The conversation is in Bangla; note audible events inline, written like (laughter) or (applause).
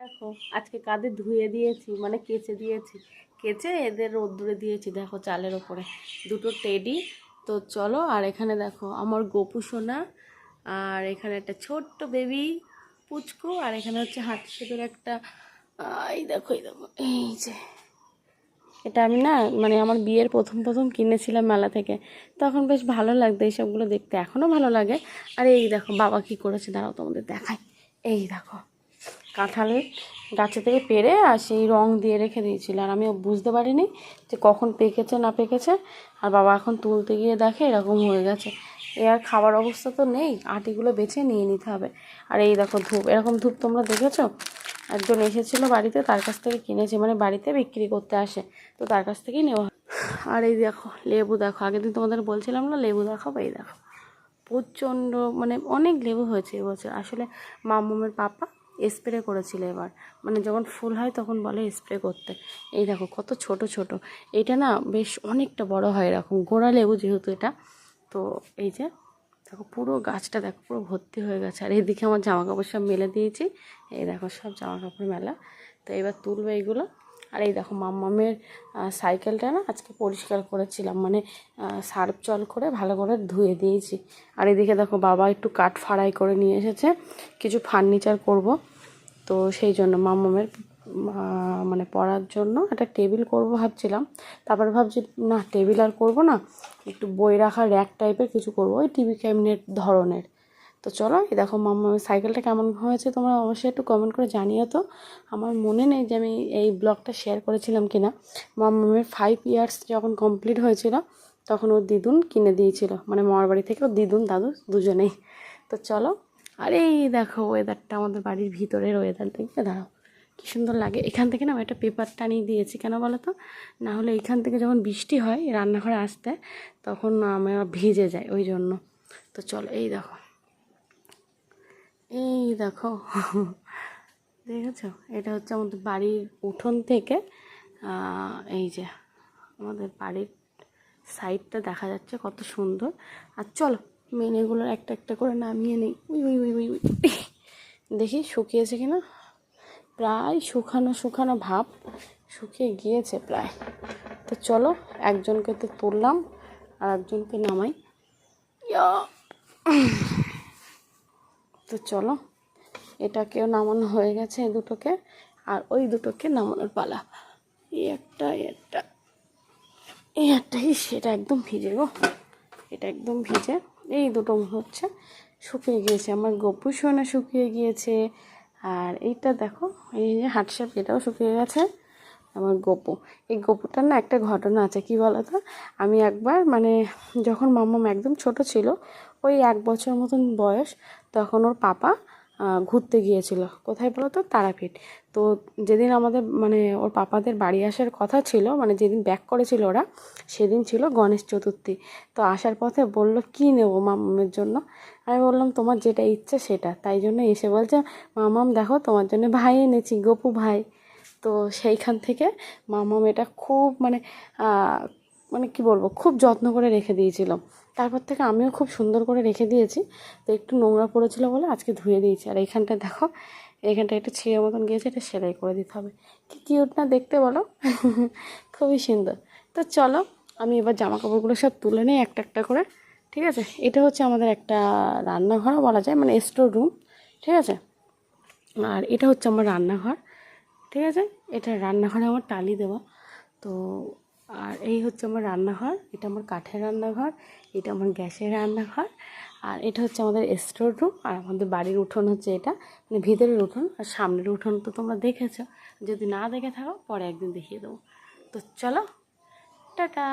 দেখো, আজকে কাঁধে ধুয়ে দিয়েছি মানে কেচে দিয়েছি। কেচে এদের রোদ্দুরে দিয়েছি, দেখো চালের ওপরে। দুটো টেডি। তো চলো, আর এখানে দেখো, আমার গোপু সোনা, আর এখানে একটা ছোট্ট বেবি পুচকু, আর এখানে হচ্ছে হাত সেতুর একটা এই দেখো এই দেখো, এই যে। এটা আমি না মানে আমার বিয়ের প্রথম প্রথম কিনেছিলাম মেলা থেকে। তখন বেশ ভালো লাগতো এইসবগুলো দেখতে, এখনও ভালো লাগে। আর এই দেখো, বাবা কি করেছে, দাঁড়াও তোমাদের দেখাই। এই দেখো। কাঁঠালের গাছে থেকে পেরে আর সেই রং দিয়ে রেখে দিয়েছিল। আর আমি বুঝতে পারিনি যে কখন পেকেছে, না পেকেছে। আর বাবা এখন তুলতে গিয়ে দেখে এরকম হয়ে গেছে। এ আর খাবার অবস্থা তো নেই, আটিগুলো বেছে নিয়ে নিতে হবে। আর এই দেখো ধূপ, এরকম ধূপ তোমরা দেখেছ? একজন এসেছিল বাড়িতে, তার কাছ থেকে কিনেছি মানে বাড়িতে বিক্রি করতে আসে, তো তার কাছ থেকেই নেওয়া। আর এই দেখো, লেবু দেখো, আগের দিন তোমাদের বলছিলাম না, লেবু দেখাবো? এই দেখো, প্রচণ্ড মানে অনেক লেবু হয়েছে এবছর। আসলে মামুমের পাপা স্প্রে করেছিল এবার। মানে যখন ফুল হয় তখন বলে স্প্রে করতে। এই দেখো কত ছোট ছোট। এটা না বেশ অনেকটা বড় হয় এরকম। গোড়া লেবু যেহেতু এটা, তো এই যে দেখো পুরো গাছটা দেখো পুরো ভর্তি হয়ে গেছে। আর এইদিকে আমার জামা কাপড় সব মেলে দিয়েছি। এই দেখো সব জামা কাপড় মেলা। তো এবার তুলবে এইগুলো আর এই দেখো মাম্মামের সাইকেলটা না আজকে পরিষ্কার করেছিলাম মানে সার্ফ জল করে ভালো করে ধুয়ে দিয়েছি। আর এদিকে দেখো বাবা একটু কাঠ ফাড়াই করে নিয়ে এসেছে, কিছু ফার্নিচার করব। তো সেই জন্য মাম্মামের মানে পড়ার জন্য একটা টেবিল করব ভাবছিলাম। তারপরে ভাবছি, না, টেবিল আর করব না, একটু বই রাখার র্যাক টাইপের কিছু করব, ওই টিভি ক্যাবিনেট ধরনের। তো চলো, এই দেখো মাম্মা সাইকেলটা কেমন হয়েছে তোমরা অবশ্যই একটু কমেন্ট করে জানিও তো। আমার মনে নেই যে আমি এই ব্লগটা শেয়ার করেছিলাম কি না মাম্মামের ফাইভ ইয়ার্স যখন কমপ্লিট হয়েছিল, তখন ওর দিদুন কিনে দিয়েছিল। মানে মামার বাড়ি থেকে ওর দিদুন, দাদু দুজনেই। তো চলো, আর এই দেখো ওয়েদারটা আমাদের বাড়ির ভিতরের ওয়েদার দেখবে? দাঁড়াও, কী সুন্দর লাগে। এখান থেকে না আমি একটা পেপার টানিয়ে দিয়েছি, কেন বলো তো? না হলে এখান থেকে যখন বৃষ্টি হয়, রান্নাঘরে আসতে, তখন আমার ভিজে যায়, ওই জন্য। তো চলো, এই দেখো। এই দেখো। দেখেছ? এটা হচ্ছে আমাদের বাড়ির উঠোন থেকে এই যে আমাদের বাড়ির সাইডটা দেখা যাচ্ছে কত সুন্দর। আর চলো মেনেগুলোর একটা একটা করে নামিয়ে নেই। উই উই উই উই উই। দেখি শুকিয়েছে কিনা? প্রায় শুকানো শুকানো ভাব। শুকিয়ে গিয়েছে প্রায়। তো চলো, একজনকে তো তুললাম আর একজনকে নামাই তো চলো, এটাকেও নামানো হয়ে গেছে এই দুটোকে, আর ওই দুটোকে নামানোর পালা। এই একটা একটা, এই একটা, ইস, এটা একদম ভিজে গো। এটা একদম ভিজে। এই দুটো হচ্ছে শুকিয়ে গিয়েছে। আমার গপু সোনা শুকিয়ে গিয়েছে। আর এইটা দেখো, এই যে হাটসাপ এটাও শুকিয়ে গেছে। আমার গপু। এই গপুটার না একটা ঘটনা আছে, কি বলো তো আমি একবার মানে যখন মাম্মাম একদম ছোট ছিল, ওই এক বছর মতন বয়স, তখন ওর পাপা ঘুরতে গিয়েছিল। কোথায় বলো তো তারাপীঠ। তো যেদিন আমাদের মানে ওর পাপাদের বাড়ি আসার কথা ছিল মানে যেদিন ব্যাক করেছিল ওরা, সেদিন ছিল গণেশ চতুর্থী। তো আসার পথে বলল, কী নেব মামামের জন্য? আমি বললাম, তোমার যেটা ইচ্ছা সেটা। তাই জন্য এসে বলছে মামাম দেখো, তোমার জন্য ভাই এনেছি, গপু ভাই। তো সেইখান থেকে মামাম এটা খুব মানে মানে কি বলব, খুব যত্ন করে রেখে দিয়েছিলাম তারপর থেকে আমিও খুব সুন্দর করে রেখে দিয়েছি। তো একটু নোংরা পড়েছিল বলে আজকে ধুয়ে দিয়েছি। আর এইখানটা দেখো, এইখানটা একটু ছিঁড়ে মতন গিয়েছে, এটা সেলাই করে দিতে হবে। কি কিউট না দেখতে বলো? (laughs) খুবই সুন্দর। তো চলো, আমি এবার জামা কাপড়গুলো সব তুলে নিই একটা একটা করে, ঠিক আছে? এটা হচ্ছে আমাদের একটা রান্নাঘরও বলা যায় মানে স্টোর রুম ঠিক আছে? আর এটা হচ্ছে আমার রান্নাঘর। ঠিক আছে? এটা রান্নাঘরে আমার টালি দেওয়া। তো, আর এই হচ্ছে আমার রান্নাঘর, এটা আমার কাঠের রান্নাঘর, এটা আমার গ্যাসের রান্নাঘর, আর এটা হচ্ছে আমাদের স্টোর রুম, আর আমাদের বাড়ির উঠোন হচ্ছে এটা মানে ভিতরের উঠোন, আর সামনের উঠোন তো তোমরা দেখেছ। যদি না দেখে থাকো, পরে একদিন দেখিয়ে দেবো। তো চলো, টাটা!